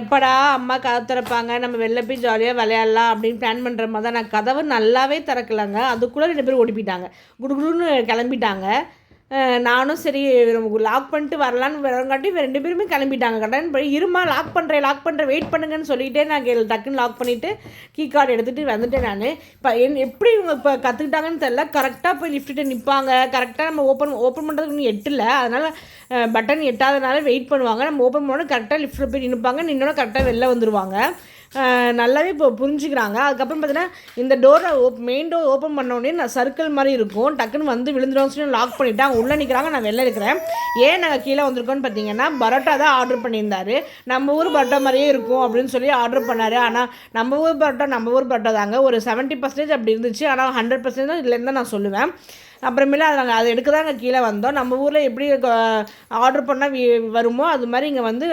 எப்படா அம்மா கதை திறப்பாங்க? நம்ம வெளில போய் ஜாலியாக விளையாடலாம் அப்படின்னு பிளான் பண்ணுற மாதிரி தான். நான் கதவு நல்லாவே திறக்கலங்க. அதுக்குள்ளே ரெண்டு பேரும் ஓடி போயிட்டாங்க. குடுகுடுன்னு கிளம்பிட்டாங்க. நானும் சரி நமக்கு லாக் பண்ணிட்டு வரலான்னு வரங்காட்டி ரெண்டு பேருமே கிளம்பிட்டாங்க. கடன் போய் இருமா லாக் பண்ணுறேன் லாக் பண்ணுறேன் வெயிட் பண்ணுங்கன்னு சொல்லிட்டே நான் கே- டக்குன்னு லாக் பண்ணிவிட்டு கீ கார்டு எடுத்துகிட்டு வந்துட்டேன் நான். இப்போ என் எப்படி இவங்க இப்போ கற்றுக்கிட்டாங்கன்னு தெரில கரெக்டாக போய் லிஃப்ட்டு நிற்பாங்க கரெக்டாக நம்ம ஓப்பன் ஓப்பன் பண்ணுறதுக்கு இன்னும் எட்டல அதனால் பட்டன் எட்டாதனால வெயிட் பண்ணுவாங்க. நம்ம ஓப்பன் பண்ணோட கரெக்டாக லிஃப்ட்டில் போய் நிற்பாங்க நின்னோட கரெக்டாக வெளில வந்துடுவாங்க நல்லாவே இப்போ புரிஞ்சுக்கிறாங்க. அதுக்கப்புறம் பார்த்தீங்கன்னா இந்த டோரை மெயின் டோர் ஓப்பன் பண்ணோடனே நான் சர்க்கிள் மாதிரி இருக்கும். டக்குன்னு வந்து விழுந்துடும் சொல்லி லாக் பண்ணிவிட்டு அவங்க உள்ளே நிற்கிறாங்க நான் வெளில இருக்கிறேன் ஏன் நாங்கள் கீழே வந்திருக்கோம்னு பார்த்தீங்கன்னா பரோட்டா தான் ஆர்டர் பண்ணியிருந்தாரு. நம்ம ஊர் பரோட்டா மாதிரியே இருக்கும் அப்படின்னு சொல்லி ஆர்டர் பண்ணார். ஆனால் நம்ம ஊர் பரோட்டா நம்ம ஊர் பரோட்டா தாங்க. ஒரு செவன்ட்டி பர்சன்டேஜ் அப்படி இருந்துச்சு. ஆனால் ஹண்ட்ரட் பர்சன்டேஜ் தான் இதுலேருந்து நான் சொல்லுவேன். அப்புறமேல அதை நாங்கள் அதை எடுக்க தான் கீழே வந்தோம். நம்ம ஊரில் எப்படி ஆர்டர் பண்ணால் வருமோ அது மாதிரி இங்கே வந்து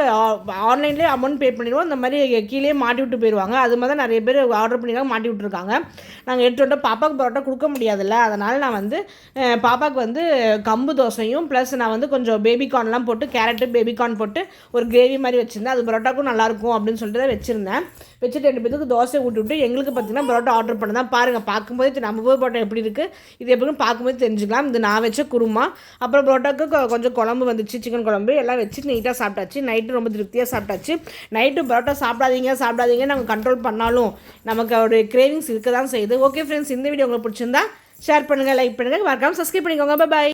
ஆன்லைன்லேயே அமௌண்ட் பே பண்ணிடுவோம். அந்த மாதிரி கீழே மாட்டி விட்டு போயிடுவாங்க அது மாதிரி தான் நிறைய பேர் ஆர்டர் பண்ணியிருக்காங்க மாட்டி விட்டுருக்காங்க. நாங்கள் எடுத்து வந்துட்டு பாப்பாவுக்கு பரோட்டா கொடுக்க முடியாதுல்ல. அதனால் நான் வந்து பாப்பாவுக்கு வந்து கம்பு தோசையும் ப்ளஸ் நான் வந்து கொஞ்சம் பேபிகார்ன்லாம் போட்டு கேரட்டு பேபிகார்ன் போட்டு ஒரு கிரேவி மாதிரி வச்சுருந்தேன். அது பரோட்டாக்கும் நல்லாயிருக்கும் அப்படின்னு சொல்லிட்டு தான் வச்சுருந்தேன். வச்சுட்டு ரெண்டு பேத்துக்கு தோசை ஊட்டி விட்டு எங்களுக்கு பார்த்தீங்கன்னா பரோட்டா ஆர்டர் பண்ண தான் பாருங்கள் பார்க்கும்போது நம்ம போய் பரோட்டா எப்படி இருக்குது இது எப்படின்னு பார்க்கும்போது தெரிஞ்சுக்கலாம். இது நான் வச்ச குருமா. அப்புறம் பரோட்டாக்கு கொஞ்சம் குழம்பு வந்துச்சு சிக்கன் குழம்பு. எல்லாம் வச்சு நீட்டாக சாப்பிட்டாச்சு. நைட்டு ரொம்ப திருப்தியாக சாப்பிட்டாச்சு. நைட்டு பரோட்டா சாப்பிடாதீங்க சாப்பிடாதீங்க. நாங்கள் கண்ட்ரோல் பண்ணாலும் நமக்கு ஒரு கிரேவிங்ஸ் இருக்க தான் செய்யுது. ஓகே ஃப்ரெண்ட்ஸ் இந்த வீடியோ உங்களுக்கு பிடிச்சிருந்தா ஷேர் பண்ணுங்கள் லைக் பண்ணுங்கள் மறக்காமல் சப்ஸ்கிரைப் பண்ணிக்கோங்க. பாய்